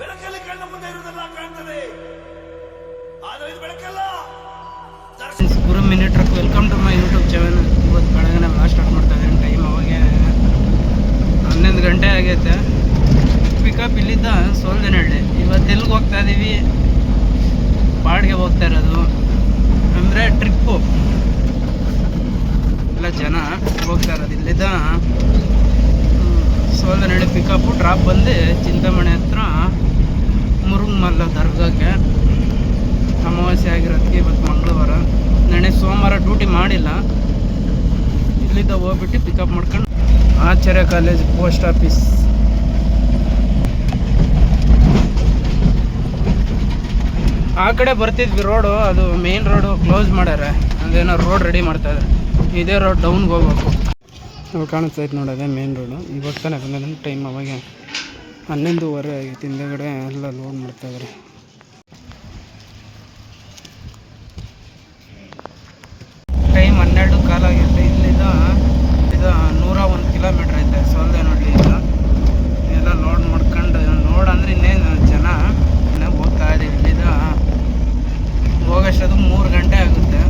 ಬೆಳಕಲ್ಲಿ ಕಣ್ಣ ಮುಂದೆ ಇರುವುದೆಲ್ಲ ಕಾಣ್ತದೆ. ಆದರೆ ಇದು ಬೆಳಕಲ್ಲ. Truck welcome to my YouTube channel ಇವತ್ತು ಬೆಳಗ್ಗೆ ಬ್ಲಾಗ್ ಸ್ಟಾರ್ಟ್ ಮಾಡ್ತಾ ಇದ್ದೀನಿ. ಟೈಮ್ ಅವಾಗ ಹನ್ನೊಂದು ಗಂಟೆ ಆಗೈತೆ. ಪಿಕಪ್ ಇಲ್ಲಿದ್ದ ಸೋಲ್ದನಹಳ್ಳಿ ಇವತ್ತು ಎಲ್ಲಿಗೆ ಹೋಗ್ತಾ ಇದ್ದೀವಿ ಬಾಡಿಗೆ ಹೋಗ್ತಾ ಇರೋದು. ಅಂದರೆ ಟ್ರಿಪ್ಪು ಎಲ್ಲ ಜನ ಹೋಗ್ತಾ ಇರೋದು. ಇಲ್ಲಿದ್ದ ಸೋಲ್ದನಹಳ್ಳಿ ಪಿಕಪ್ಪು ಡ್ರಾಪ್ ಬಂದು ಚಿಂತಾಮಣಿ ಹತ್ರ ಮುರುಗಮಲ್ಲ ದರ್ಗಾಕ್ಕೆ. ಅಮಾವಾಸ್ಯೆ ಆಗಿರೋದಕ್ಕೆ ಇವತ್ತು ಮಂಗಳವಾರ. ನೆನೆ ಸೋಮವಾರ ಡ್ಯೂಟಿ ಮಾಡಿಲ್ಲ. ಇಲ್ಲಿಂದ ಹೋಗ್ಬಿಟ್ಟು ಪಿಕಪ್ ಮಾಡ್ಕೊಂಡು ಆಚಾರ್ಯ ಕಾಲೇಜ್ ಪೋಸ್ಟ್ ಆಫೀಸ್ ಆ ಕಡೆ ಬರ್ತಿದ್ವಿ ರೋಡು ಅದು ಮೇನ್ ರೋಡು ಕ್ಲೋಸ್ ಮಾಡ್ಯಾರೆ. ಅದೇನೋ ರೋಡ್ ರೆಡಿ ಮಾಡ್ತಾ ಇದ್ದಾರೆ ಇದೇ ರೋಡ್ ಡೌನ್ಗೆ ಹೋಗ್ಬೇಕು. ಕಾಣಿಸ್ತಾ ಕಾಣಿಸ್ತೈತೆ ನೋಡೋದೇ ಮೇನ್ ರೋಡು ಇವಾಗ ತಾನೇ ಬಂದಿದ್ದಾನೆ ಟೈಮ್ ಅವಾಗ ಹನ್ನೊಂದುವರೆ ಆಗೈತೆ ಹಿಂದೆಗಡೆ ಎಲ್ಲ ಲೋಡ್ ಮಾಡ್ತಾ ಇದ್ದಾರೆ ಟೈಮ್ ಹನ್ನೆರಡು ಕಾಲಾಗೈತೆ ಇಲ್ಲಿಂದ ಇದು ನೂರ ಒಂದು ಕಿಲೋಮೀಟ್ರ್ ಐತೆ ಸೋಲ್ದೇನಹಳ್ಳಿಯಿಂದ ಎಲ್ಲ ಲೋಡ್ ಮಾಡ್ಕೊಂಡು ಲೋಡ್ ಅಂದ್ರೆ ಇನ್ನೇನು ಜನ ಇನ್ನೂ ಹೋಗ್ತಾ ಇದೆ. ಇಲ್ಲಿಂದ ಹೋಗೋಷ್ಟದು ಮೂರು ಗಂಟೆ ಆಗುತ್ತೆ.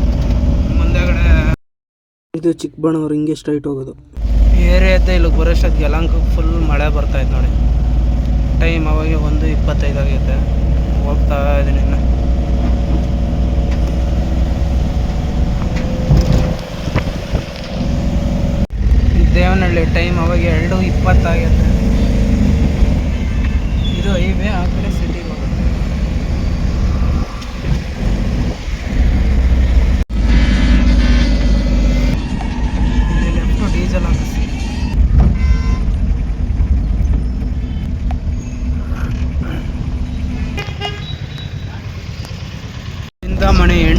ಮುಂದೆಗಡೆ ಇದು ಚಿಕ್ಕಬಣ್ಣವ್ರು ಹಿಂಗೆ ಸ್ಟ್ರೈಟ್ ಹೋಗೋದು. ಏರಿಯಾದ ಇಲ್ಲಿಗೆ ಬರೋಷ್ಟು ಯಲಂಕ ಫುಲ್ ಮಳೆ ಬರ್ತಾಯಿತ್ತು ನೋಡಿ. ಟೈಮ್ ಅವಾಗ ಒಂದು ಇಪ್ಪತ್ತೈದು ಆಗೈತೆ. ಹೋಗ್ತಾ ಇದ್ದೀನಿ ಇನ್ನು. ದೇವನಹಳ್ಳಿ ಟೈಮ್ ಅವಾಗ ಎರಡು ಇಪ್ಪತ್ತಾಗೈತೆ ಇದು ಹೈವೇ ಆ ಕಡೆ ಸಿಟಿಗೆ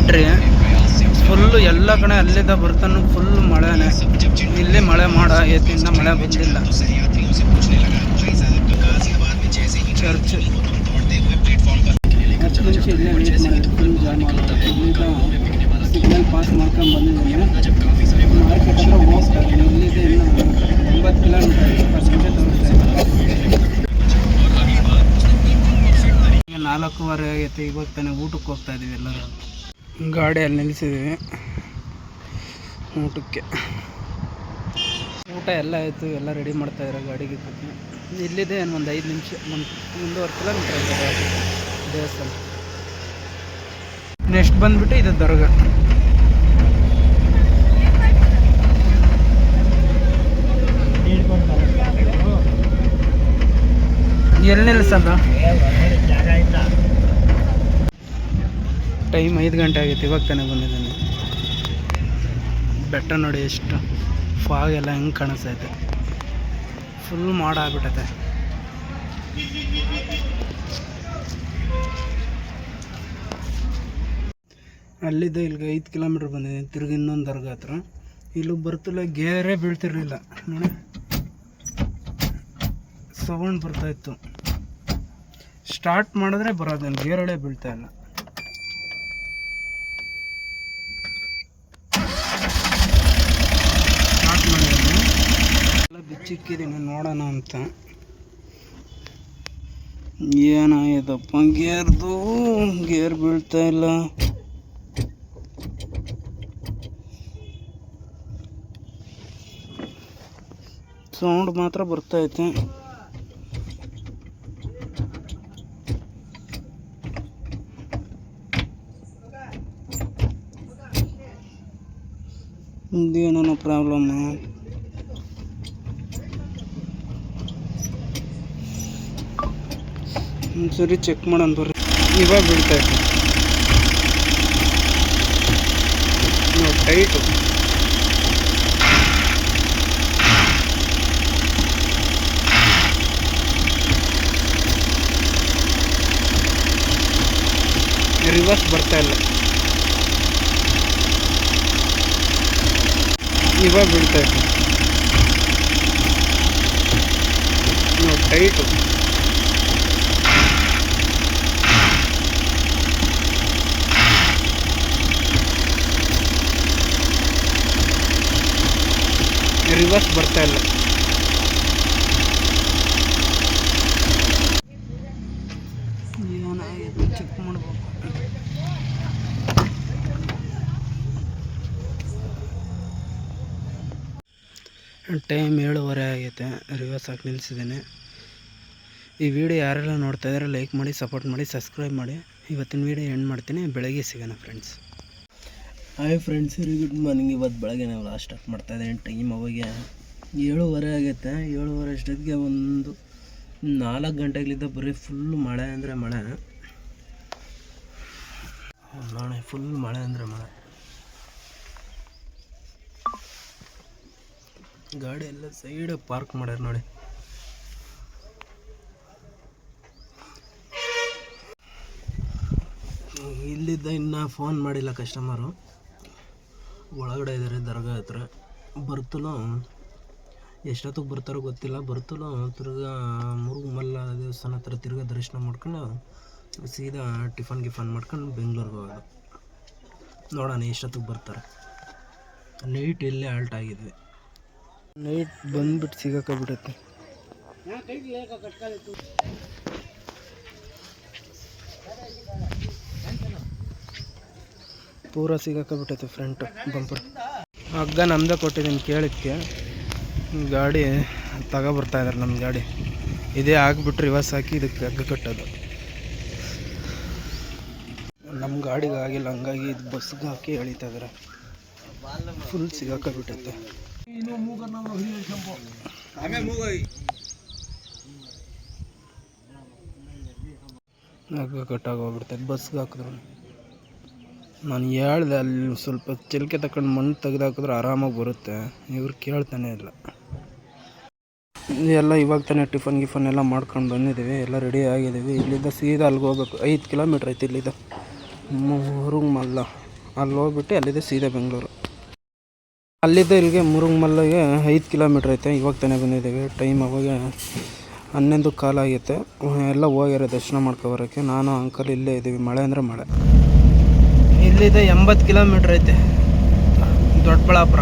ಎಂಟ್ರಿ ಫುಲ್ಲು ಎಲ್ಲ ಕಡೆ ಅಲ್ಲಿದ್ದ ಬರ್ತಾನು ಫುಲ್ ಮಳೆನೇ. ಇಲ್ಲಿ ಮಳೆ ಮಾಡ ಎತ್ತಿಂದ ಮಳೆ ಬಂದಿಲ್ಲ. ಚರ್ಚ್. ಸಿಗ್ನಲ್ ಪಾಸ್ ಮಾಡ್ಕೊಂಡು ಬಂದಿದ್ದೀನಿ ಮಾರ್ಕೆಟ್ ಹತ್ರ ಹೋಗ್ತಾ ಇದ್ದೀನಿ ಇಲ್ಲಿದೆ ಒಂಬತ್ತು ಕಿಲೋಮೀಟರ್ ನಾಲ್ಕೂವರೆ ಆಗೈತೆ, ಇವಾಗ ತಾನೆ ಊಟಕ್ಕೆ ಹೋಗ್ತಾ ಇದೀವಿ ಎಲ್ಲರೂ. ಗಾಡಿಯಲ್ಲಿ ನಿಲ್ಲಿಸಿದ್ದೀವಿ. ಊಟಕ್ಕೆ. ಊಟ ಎಲ್ಲ ಆಯಿತು, ಎಲ್ಲ ರೆಡಿ ಮಾಡ್ತಾ ಇದ್ದಾರೆ ಗಾಡಿಗೆ ಇಲ್ಲಿದೆ ಒಂದು ಐದು ನಿಮಿಷ, ಒಂದು ಒಂದೂವರೆ ಕಿಲೋಮೀಟ್ರ್ ಇದೆ ದೇವಸ್ಥಾನ. ನೆಕ್ಸ್ಟ್ ಬಂದ್ಬಿಟ್ಟು ಇದು ದರ್ಗ. ಎಲ್ಲಿ ನಿಲ್ಲಿಸಲ್ಲ ಟೈಮ್ ಐದು ಗಂಟೆ ಆಗೈತೆ, ಇವಾಗ ತಾನೇ ಬಂದಿದ್ದಾನೆ. ಬೆಟ್ಟ ನೋಡಿ ಎಷ್ಟು ಫಾಗ್ ಎಲ್ಲ ಹೆಂಗೆ ಕಾಣಿಸ್ತೈತೆ. ಫುಲ್ ಮಾಡ ಆಗ್ಬಿಟ್ಟೈತೆ. ಅಲ್ಲಿದ್ದ ಇಲ್ಲಿಗೆ ಐದು ಕಿಲೋಮೀಟ್ರ್ ಬಂದಿದ್ದೀನಿ, ತಿರುಗಿ ಇನ್ನೊಂದು ದರ್ಗ ಹತ್ರ. ಇಲ್ಲಿ ಬರ್ತಿಲ್ಲ ಗೇರೇ ಬೀಳ್ತಿರ್ಲಿಲ್ಲ. ನೋಡಿ. ಸೌಂಡ್ ಬರ್ತಾಯಿತ್ತು ಸ್ಟಾರ್ಟ್ ಮಾಡಿದ್ರೆ ಬರೋದೇನು ಗೇರಳೆ ಬೀಳ್ತಾ ಇಲ್ಲ ಸ್ಟಾರ್ಟ್ ಮಾಡಿದ್ದೀನಿ ಎಲ್ಲ ಬಿಚ್ಚಿಕ್ಕಿದ್ದೀನಿ ನೋಡೋಣ ಅಂತ. ಏನಾಯ್ತಪ್ಪ ಗೇರ್ದು ಗೇರ್ ಬೀಳ್ತಾ ಇಲ್ಲ. ಸೌಂಡ್ ಮಾತ್ರ ಬರ್ತೈತೆ ಇದೇನೋ ಪ್ರಾಬ್ಲಮ್ ಸರಿ ಚೆಕ್ ಮಾಡೋಣ ಬರ್ರಿ. ಇವಾಗ ಬೀಳ್ತೈತೆ ನಾವು ಟೈಟು ರಿವರ್ಸ್ ಬರ್ತಾ ಇಲ್ಲ. ಇವಾಗ ಬೀಳ್ತಾ ಇತ್ತು ನಾವು ಟೈಟು ರಿವರ್ಸ್ ಬರ್ತಾ ಇಲ್ಲ ಮಾಡ್ಬೇಕು. ಟೈಮ್ ಏಳುವರೆ ಆಗೈತೆ ರಿವರ್ಸ್ ಹಾಕಿ ನಿಲ್ಸಿದ್ದೀನಿ. ಈ ವಿಡಿಯೋ ಯಾರೆಲ್ಲ ನೋಡ್ತಾ ಇದ್ದಾರೆ ಲೈಕ್ ಮಾಡಿ ಸಪೋರ್ಟ್ ಮಾಡಿ ಸಬ್ಸ್ಕ್ರೈಬ್ ಮಾಡಿ. ಇವತ್ತಿನ ವಿಡಿಯೋ ಎಂಡ್ ಮಾಡ್ತೀನಿ. ಬೆಳಗ್ಗೆ ಸಿಗೋಣ friends hi friends very good morning ಇವತ್ತು ಬೆಳಗ್ಗೆ ನಾವು ಲಾಸ್ಟ್ ಸ್ಟಾರ್ಟ್ ಮಾಡ್ತಾ ಇದ್ದೀನಿ. ಟೈಮ್ ಅವಾಗ ಏಳುವರೆ ಆಗೈತೆ. ಏಳುವರೆ ಅಷ್ಟೊತ್ತಿಗೆ ಒಂದು ನಾಲ್ಕು ಗಂಟೆಗಳಿದ್ದ ಬರೀ ಫುಲ್ ಮಳೆ ಅಂದರೆ ಮಳೆ. ನಾಳೆ ಫುಲ್ ಮಳೆ ಅಂದರೆ ಮಳೆ. ಗಾಡಿ ಎಲ್ಲ ಸೈಡ್ ಪಾರ್ಕ್ ಮಾಡ್ಯಾರ ನೋಡಿ. ಇಲ್ಲಿದ್ದ ಇನ್ನೂ ಫೋನ್ ಮಾಡಿಲ್ಲ ಕಸ್ಟಮರು ಒಳಗಡೆ ಇದ್ದಾರೆ ದರ್ಗಾ ಹತ್ರ. ಬರ್ತಲೋ ಎಷ್ಟೊತ್ತಿಗೆ ಬರ್ತಾರೋ ಗೊತ್ತಿಲ್ಲ. ಬರ್ತಲೋ ತಿರ್ಗಾ ಮುರುಗು ಮಲ್ಲ ದೇವಸ್ಥಾನ ಹತ್ರ ತಿರ್ಗಾ ದರ್ಶನ ಮಾಡ್ಕೊಂಡು ಸೀದಾ ಟಿಫನ್ ಗಿಫನ್ ಮಾಡ್ಕೊಂಡು ಬೆಂಗ್ಳೂರಿಗೆ ಹೋಗೋದು. ನೋಡೋಣ ಎಷ್ಟೊತ್ತಿಗೆ ಬರ್ತಾರೆ. ನೈಟ್ ಇಲ್ಲೇ ಆಲ್ಟ್ ಆಗಿದ್ವಿ ನೈಟ್ ಬಂದ್ಬಿಟ್ಟು ಸಿಗಕ್ಕಾಗ್ಬಿಡುತ್ತೆ ಪೂರ ಸಿಗಕ್ಕಾಗ್ಬಿಟ್ಟೈತೆ ಫ್ರಂಟ್, ಬಂಪರ್. ಹಗ್ಗ ನಮ್ಮದೇ ಕೊಟ್ಟಿದ್ದೀನಿ ಕೇಳಿದ್ಕೆ ಗಾಡಿ ತಗೊಬರ್ತಾ ಇದ್ದಾರೆ ನಮ್ಮ ಗಾಡಿ. ಇದೇ ಆಗಿಬಿಟ್ರೆ ರಿವರ್ಸ್ ಹಾಕಿ ಇದಕ್ಕೆ ಹಗ್ಗ ಕಟ್ಟೋದು. ನಮ್ಮ ಗಾಡಿಗೆ ಆಗಿಲ್ಲ ಹಂಗಾಗಿ ಇದು ಬಸ್ಗೆ ಹಾಕಿ ಎಳಿತಾ ಇದ್ದಾರೆ ಫುಲ್ ಸಿಗಾಕಬಿಟ್ಟೈತೆ. ನಗ ಕಟ್ಟಾಗೋಗ್ಬಿಡ್ತೈತೆ ಬಸ್ಗೆ ಹಾಕಿದ್ರು ನಾನು ಹೇಳ್ದೆ ಅಲ್ಲಿ ಸ್ವಲ್ಪ ಚಿಲ್ಕೆ ತಕೊಂಡು ಮಣ್ಣು ತೆಗೆದಾಕಿದ್ರೆ ಆರಾಮಾಗಿ ಬರುತ್ತೆ. ಇವ್ರು ಕೇಳ್ತಾನೆ ಇಲ್ಲ. ಎಲ್ಲ ಇವಾಗ ತಾನೇ ಟಿಫನ್ ಗಿಫನ್ ಎಲ್ಲ ಮಾಡ್ಕೊಂಡು ಬಂದಿದ್ದೀವಿ, ಎಲ್ಲ ರೆಡಿ ಆಗಿದ್ದೀವಿ. ಇಲ್ಲಿಂದ ಸೀದಾ ಅಲ್ಲಿಗೆ ಹೋಗ್ಬೇಕು. ಐದು ಕಿಲೋಮೀಟ್ರ್ ಐತಿ ಇಲ್ಲಿಂದ. ಮುರುಗ್ ಮಲ್ಲ ಅಲ್ಲಿ ಹೋಗ್ಬಿಟ್ಟು ಅಲ್ಲಿದೆ ಸೀದಾ ಬೆಂಗಳೂರು. ಅಲ್ಲಿದ್ದ ಇಲ್ಲಿಗೆ ಮುರುಂಗ್ ಮಲ್ಲಿಗೆ ಐದು ಕಿಲೋಮೀಟ್ರ್ ಐತೆ. ಇವಾಗ ತಾನೇ ಬಂದಿದ್ದೀವಿ. ಟೈಮ್ ಅವಾಗ ಹನ್ನೊಂದು ಕಾಲ ಆಗೈತೆ ಎಲ್ಲ ಹೋಗಿರೋ ದರ್ಶನ ಮಾಡ್ಕೊಬರೋಕ್ಕೆ. ನಾನು ಅಂಕಲ್ ಇಲ್ಲೇ ಇದ್ದೀವಿ. ಮಳೆ ಅಂದರೆ ಮಳೆ. ಇಲ್ಲಿದೆ ಎಂಬತ್ತು ಕಿಲೋಮೀಟ್ರ್ ಐತೆ. ದೊಡ್ಡಬಳ್ಳಾಪುರ.